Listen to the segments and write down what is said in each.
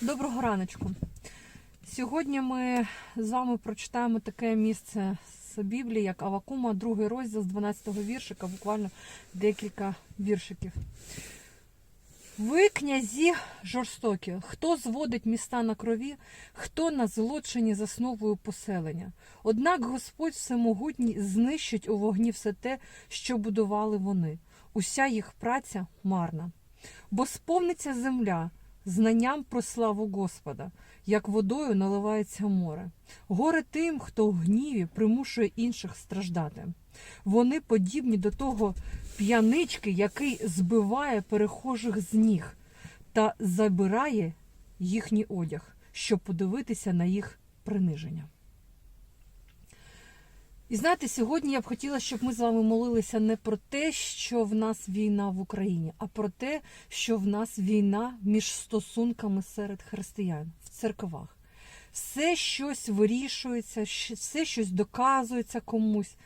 Доброго раночку. Сьогодні ми з вами прочитаємо таке місце з Біблії, як Авакума, другий розділ з 12-го віршика, буквально декілька віршиків. Ви, князі жорстокі, хто зводить міста на крові, хто на злочині засновує поселення. Однак Господь Всемогутній знищить у вогні все те, що будували вони. Уся їх праця марна. Бо сповниться земля знанням про славу Господа, як водою наливається море. Горе тим, хто в гніві примушує інших страждати. Вони подібні до того п'янички, який збиває перехожих з ніг та забирає їхній одяг, щоб подивитися на їх приниження. І знаєте, сьогодні я б хотіла, щоб ми з вами молилися не про те, що в нас війна в Україні, а про те, що в нас війна між стосунками серед християн в церквах. Все щось вирішується, все щось доказується комусь.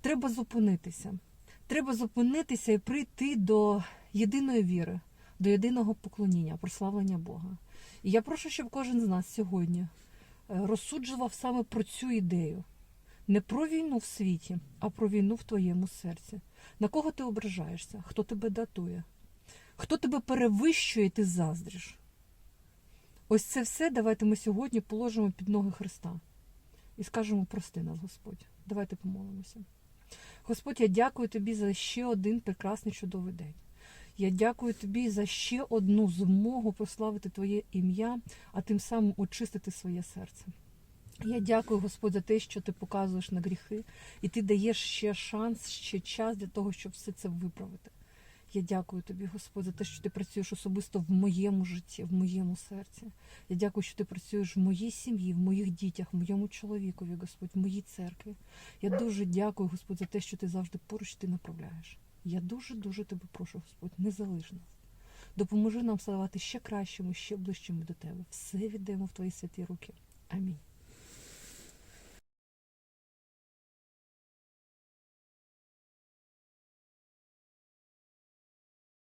Треба зупинитися. Треба зупинитися і прийти до єдиної віри, до єдиного поклоніння, прославлення Бога. І я прошу, щоб кожен з нас сьогодні е, розсуджував саме про цю ідею. Не про війну в світі, а про війну в твоєму серці. На кого ти ображаєшся? Хто тебе датує? Хто тебе перевищує, ти заздриш? Ось це все давайте ми сьогодні положимо під ноги Христа і скажемо прости нас, Господь. Давайте помолимося. Господь, я дякую тобі за ще один прекрасний чудовий день. Я дякую тобі за ще одну змогу прославити Твоє ім'я, а тим самим очистити своє серце. Я дякую, Господь, за те, що ти показуєш на гріхи, і ти даєш ще шанс, ще час для того, щоб все це виправити. Я дякую тобі, Господь, за те, що ти працюєш особисто в моєму житті, в моєму серці. Я дякую, що ти працюєш в моїй сім'ї, в моїх дітях, в моєму чоловікові, Господь, в моїй церкві. Я дуже дякую, Господь, за те, що ти завжди поруч ти направляєш. Я дуже дуже тебе прошу, Господь, не залиш нас. Допоможи нам ставати ще кращими, ще ближчими до тебе. Все віддаємо в твої святі руки. Амінь.